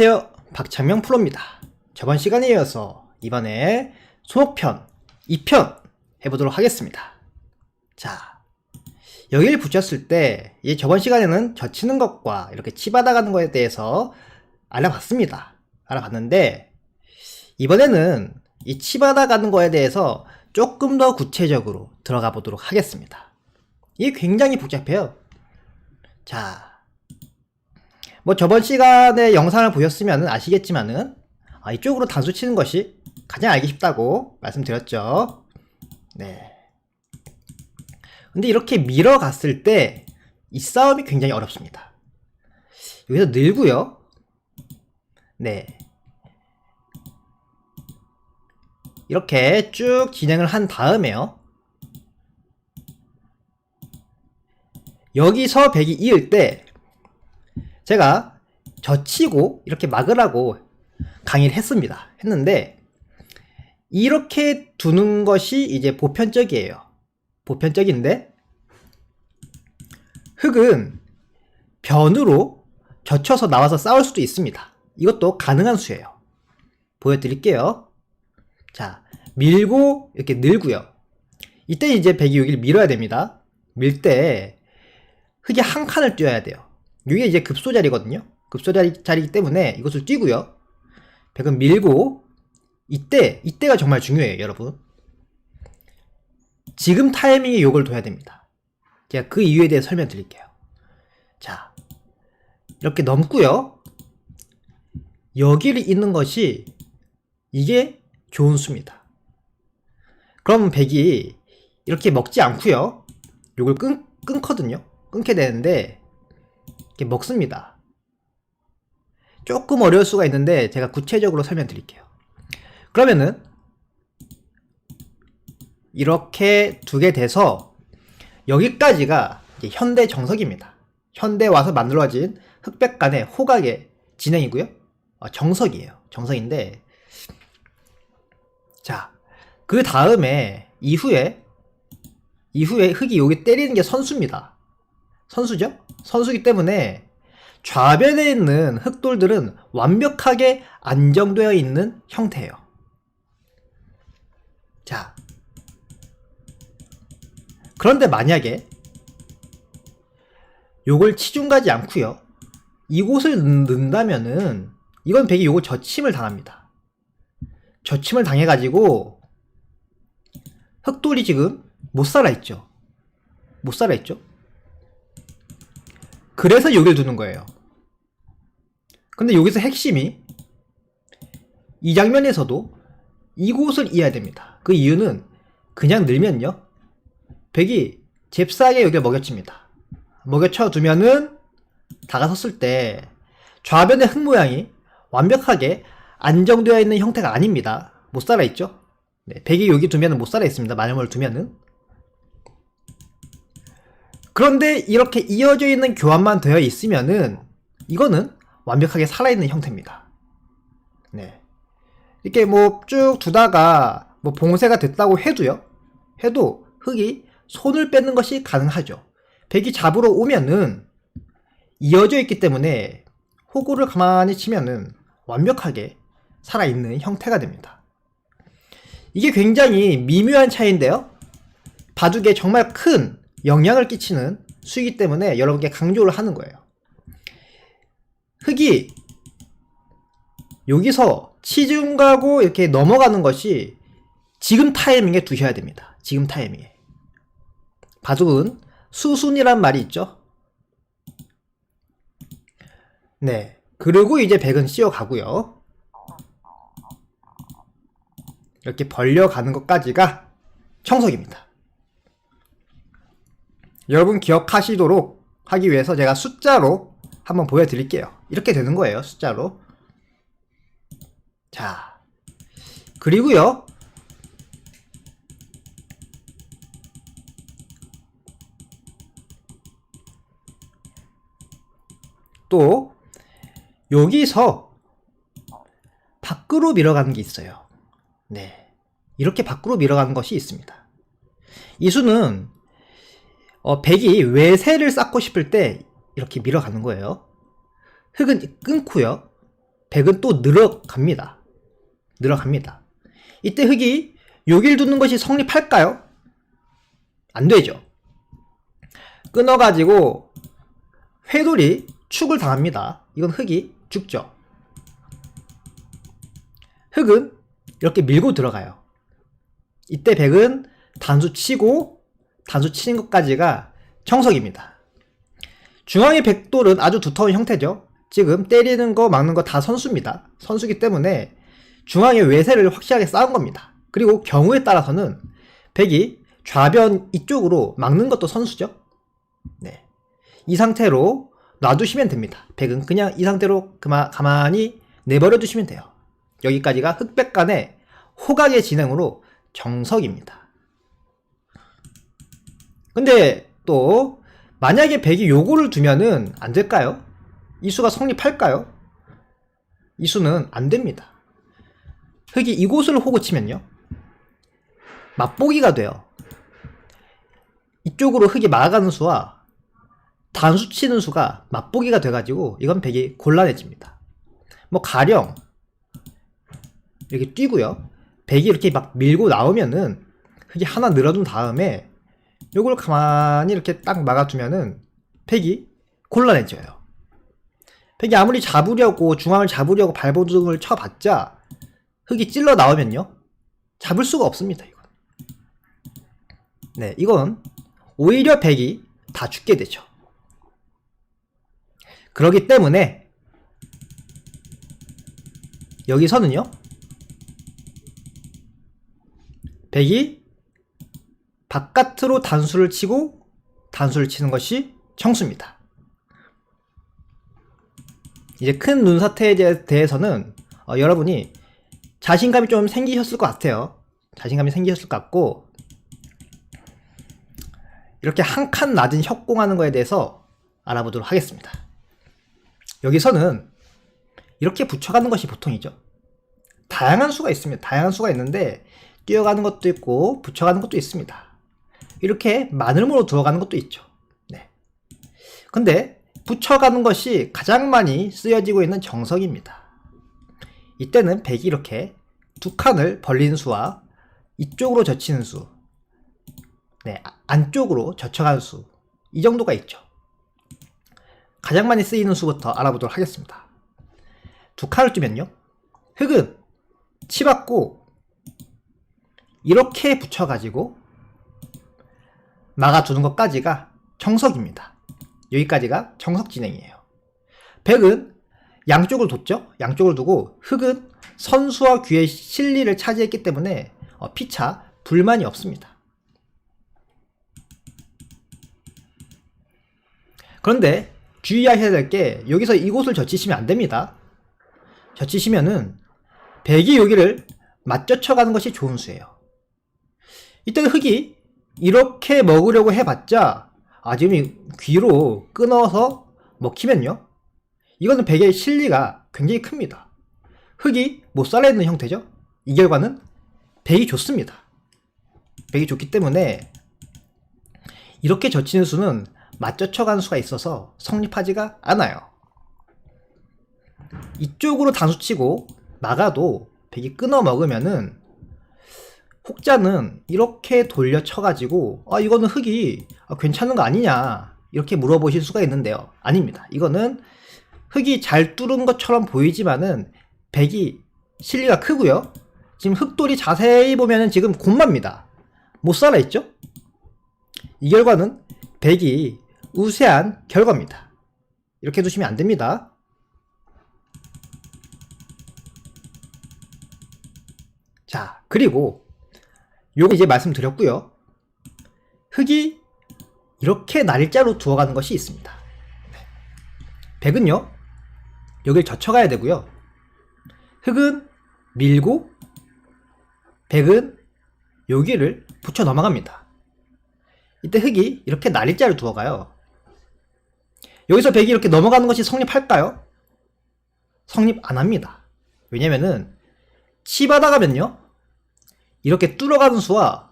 안녕하세요. 박창명 프로입니다. 저번 시간에 이어서 이번에 소목편 2편 해보도록 하겠습니다. 자 여기를 붙였을 때이 저번 시간에는 젖히는 것과 이렇게 치받아가는 것에 대해서 알아봤습니다. 알아봤는데 이번에는 이 치받아가는 거에 대해서 조금 더 구체적으로 들어가 보도록 하겠습니다. 이게 굉장히 복잡해요. 자 뭐 저번 시간에 영상을 보셨으면 아시겠지만은 아, 이쪽으로 단수 치는 것이 가장 알기 쉽다고 말씀드렸죠. 네. 근데 이렇게 밀어 갔을 때 이 싸움이 굉장히 어렵습니다. 여기서 늘고요. 네. 이렇게 쭉 진행을 한 다음에요. 여기서 백이 이을 때 제가 젖히고 이렇게 막으라고 강의를 했습니다. 했는데 이렇게 두는 것이 이제 보편적이에요. 보편적인데 흙은 변으로 젖혀서 나와서 싸울 수도 있습니다. 이것도 가능한 수예요. 보여드릴게요. 자, 밀고 이렇게 늘고요. 이때 이제 백이 여기를 밀어야 됩니다. 밀 때 흙이 한 칸을 띄어야 돼요. 이게 이제 급소 자리거든요. 급소 자리, 자리이기 때문에 이것을 띄고요. 백은 밀고 이때 이때가 정말 중요해요, 여러분. 지금 타이밍에 요걸 둬야 됩니다. 제가 그 이유에 대해 설명드릴게요. 자, 이렇게 넘고요. 여기를 잇는 것이 이게 좋은 수입니다. 그럼 백이 이렇게 먹지 않고요. 요걸 끊, 끊거든요. 끊게 되는데 먹습니다. 조금 어려울 수가 있는데 제가 구체적으로 설명드릴게요. 그러면은 이렇게 두게 돼서 여기까지가 현대 정석입니다. 현대 와서 만들어진 흑백 간의 호각의 진행이고요. 어, 정석이에요. 정석인데 자, 그 다음에 이후에 이후에 흙이 여기 때리는 게 선수입니다. 선수죠? 선수기 때문에 좌변에 있는 흑돌들은 완벽하게 안정되어 있는 형태예요. 자. 그런데 만약에 요걸 치중 가지 않고요. 이곳을 넣는다면은 이건 백이 요걸 저침을 당합니다. 저침을 당해가지고 흑돌이 지금 못 살아있죠. 못 살아있죠. 그래서 여기를 두는 거예요. 근데 여기서 핵심이 이 장면에서도 이곳을 이어야 됩니다. 그 이유는 그냥 늘면요. 백이 잽싸게 여기를 먹여칩니다. 먹여쳐 두면은 다가섰을 때 좌변의 흙 모양이 완벽하게 안정되어 있는 형태가 아닙니다. 못 살아있죠? 네, 백이 여기 두면은 못 살아있습니다. 마녀을 두면은. 그런데 이렇게 이어져 있는 교환만 되어 있으면은 이거는 완벽하게 살아있는 형태입니다. 네. 이렇게 뭐 쭉 두다가 뭐 봉쇄가 됐다고 해도요. 해도 흙이 손을 뺏는 것이 가능하죠. 백이 잡으러 오면은 이어져 있기 때문에 호구를 가만히 치면은 완벽하게 살아있는 형태가 됩니다. 이게 굉장히 미묘한 차이인데요. 바둑에 정말 큰 영향을 끼치는 수이기 때문에 여러분께 강조를 하는 거예요. 흙이 여기서 치중 가고 이렇게 넘어가는 것이 지금 타이밍에 두셔야 됩니다. 지금 타이밍에. 바둑은 수순이란 말이 있죠. 네. 그리고 이제 백은 씌어 가고요. 이렇게 벌려 가는 것까지가 청석입니다. 여러분 기억하시도록 하기 위해서 제가 숫자로 한번 보여드릴게요. 이렇게 되는 거예요. 숫자로. 자. 그리고요. 또 여기서 밖으로 밀어가는 게 있어요. 네. 이렇게 밖으로 밀어가는 것이 있습니다. 이 수는 어, 백이 외세를 쌓고 싶을 때 이렇게 밀어가는 거예요. 흙은 끊고요. 백은 또 늘어갑니다. 늘어갑니다. 이때 흑이 여길 두는 것이 성립할까요? 안 되죠. 끊어가지고 회돌이 축을 당합니다. 이건 흑이 죽죠. 흑은 이렇게 밀고 들어가요. 이때 백은 단수 치고 단수 치는 것까지가 청석입니다. 중앙의 백돌은 아주 두터운 형태죠. 지금 때리는 거 막는 거 다 선수입니다. 선수기 때문에 중앙의 외세를 확실하게 쌓은 겁니다. 그리고 경우에 따라서는 백이 좌변 이쪽으로 막는 것도 선수죠. 네. 이 상태로 놔두시면 됩니다. 백은 그냥 이 상태로 그마, 가만히 내버려 두시면 돼요. 여기까지가 흑백 간의 호각의 진행으로 정석입니다. 근데 또 만약에 백이 요거를 두면은 안 될까요? 이 수가 성립할까요? 이 수는 안 됩니다. 흑이 이곳을 호구 치면요. 맛보기가 돼요. 이쪽으로 흑이 막아가는 수와 단수 치는 수가 맛보기가 돼가지고 이건 백이 곤란해집니다. 뭐 가령 이렇게 뛰고요. 백이 이렇게 막 밀고 나오면은 흑이 하나 늘어둔 다음에 요걸 가만히 이렇게 딱 막아두면은 백이 곤란해져요. 백이 아무리 잡으려고 중앙을 잡으려고 발버둥을 쳐봤자 흑이 찔러 나오면요 잡을 수가 없습니다. 이건. 네, 이건 오히려 백이 다 죽게 되죠. 그러기 때문에 여기서는요 백이 바깥으로 단수를 치고 단수를 치는 것이 청수입니다. 이제 큰 눈사태에 대- 대해서는 어, 여러분이 자신감이 좀 생기셨을 것 같아요. 자신감이 생기셨을 것 같고 이렇게 한 칸 낮은 협공하는 거에 대해서 알아보도록 하겠습니다. 여기서는 이렇게 붙여가는 것이 보통이죠. 다양한 수가 있습니다. 다양한 수가 있는데 뛰어가는 것도 있고 붙여가는 것도 있습니다. 이렇게 마늘모로 들어가는 것도 있죠. 네. 근데 붙여가는 것이 가장 많이 쓰여지고 있는 정석입니다. 이때는 백이 이렇게 두 칸을 벌리는 수와 이쪽으로 젖히는 수, 네, 아- 안쪽으로 젖혀가는 수, 이 정도가 있죠. 가장 많이 쓰이는 수부터 알아보도록 하겠습니다. 두 칸을 뜨면요. 흙은 치받고 이렇게 붙여가지고 막아두는 것까지가 청석입니다. 여기까지가 청석 진행이에요. 백은 양쪽을 뒀죠? 양쪽을 두고 흑은 선수와 귀의 실리를 차지했기 때문에 어, 피차 불만이 없습니다. 그런데 주의하셔야 될 게 여기서 이곳을 젖히시면 안 됩니다. 젖히시면은 백이 여기를 맞젖혀가는 것이 좋은 수예요. 이때 흑이 이렇게 먹으려고 해봤자 아 지금 이 귀로 끊어서 먹히면요 이거는 백의 실리가 굉장히 큽니다. 흑이 못 살아있는 형태죠. 이 결과는 백이 좋습니다. 백이 좋기 때문에 이렇게 젖히는 수는 맞젖혀가는 수가 있어서 성립하지가 않아요. 이쪽으로 단수치고 막아도 백이 끊어 먹으면은 혹자는 이렇게 돌려 쳐가지고 아 이거는 흙이 아, 괜찮은 거 아니냐 이렇게 물어보실 수가 있는데요. 아닙니다. 이거는 흙이 잘 뚫은 것처럼 보이지만은 백이 실리가 크고요. 지금 흙돌이 자세히 보면은 지금 곰마입니다. 못 살아있죠? 이 결과는 백이 우세한 결과입니다. 이렇게 두시면 안 됩니다. 자 그리고 요거 이제 말씀드렸고요. 흙이 이렇게 날짜로 두어가는 것이 있습니다. 네. 백은요, 여길 젖혀가야 되고요. 흙은 밀고, 백은 여기를 붙여 넘어갑니다. 이때 흙이 이렇게 날짜를 두어가요. 여기서 백이 이렇게 넘어가는 것이 성립할까요? 성립 안 합니다. 왜냐면은, 치바다 가면요, 이렇게 뚫어가는 수와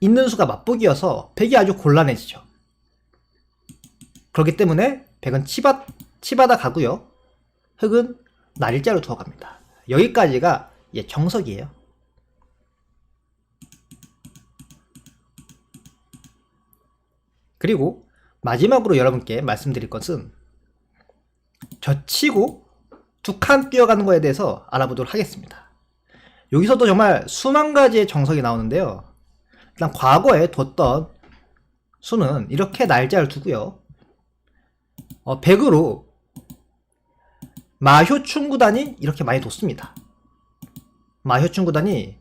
있는 수가 맞보기여서 백이 아주 곤란해지죠. 그렇기 때문에 백은 치받, 치받아 가고요. 흑은 날짜로 두어 갑니다. 여기까지가 예, 정석이에요. 그리고 마지막으로 여러분께 말씀드릴 것은 젖히고 두 칸 뛰어가는 거에 대해서 알아보도록 하겠습니다. 여기서도 정말 수만 가지의 정석이 나오는데요. 일단 과거에 뒀던 수는 이렇게 날짜를 두고요. 어, 100으로 마효춘 구단이 이렇게 많이 뒀습니다. 마효춘 구단이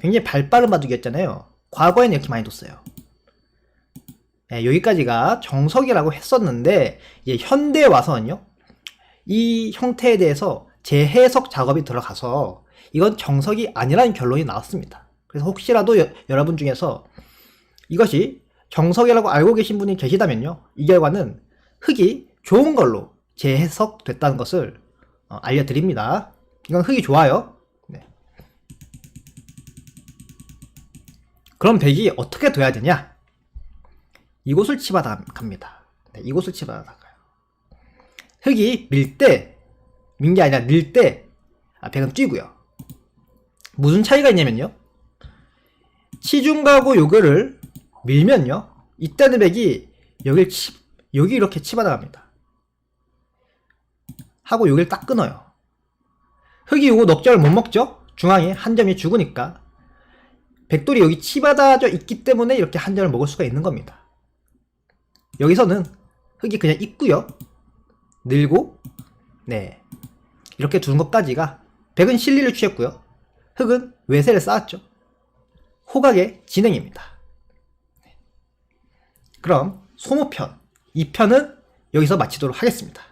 굉장히 발빠른 바둑이었잖아요. 과거에는 이렇게 많이 뒀어요. 예, 여기까지가 정석이라고 했었는데 이제 현대에 와서는요. 이 형태에 대해서 재해석 작업이 들어가서 이건 정석이 아니라는 결론이 나왔습니다. 그래서 혹시라도 여, 여러분 중에서 이것이 정석이라고 알고 계신 분이 계시다면요. 이 결과는 흙이 좋은 걸로 재해석됐다는 것을 어, 알려드립니다. 이건 흙이 좋아요. 네. 그럼 백이 어떻게 둬야 되냐? 이곳을 치받아 갑니다. 네, 이곳을 치받아 가요. 흙이 밀 때, 민 게 아니라 밀 때, 아, 백은 뛰고요. 무슨 차이가 있냐면요. 치중가고 요거를 밀면요. 이때는 백이 여길 치, 여기 이렇게 치받아 갑니다. 하고 여길 딱 끊어요. 흙이 요거 넉점을 못 먹죠? 중앙에 한 점이 죽으니까. 백돌이 여기 치받아져 있기 때문에 이렇게 한 점을 먹을 수가 있는 겁니다. 여기서는 흙이 그냥 있고요. 늘고 네 이렇게 두는 것까지가 백은 실리를 취했고요. 흙은 외세를 쌓았죠. 호각의 진행입니다. 네. 그럼 소모편 2편은 여기서 마치도록 하겠습니다.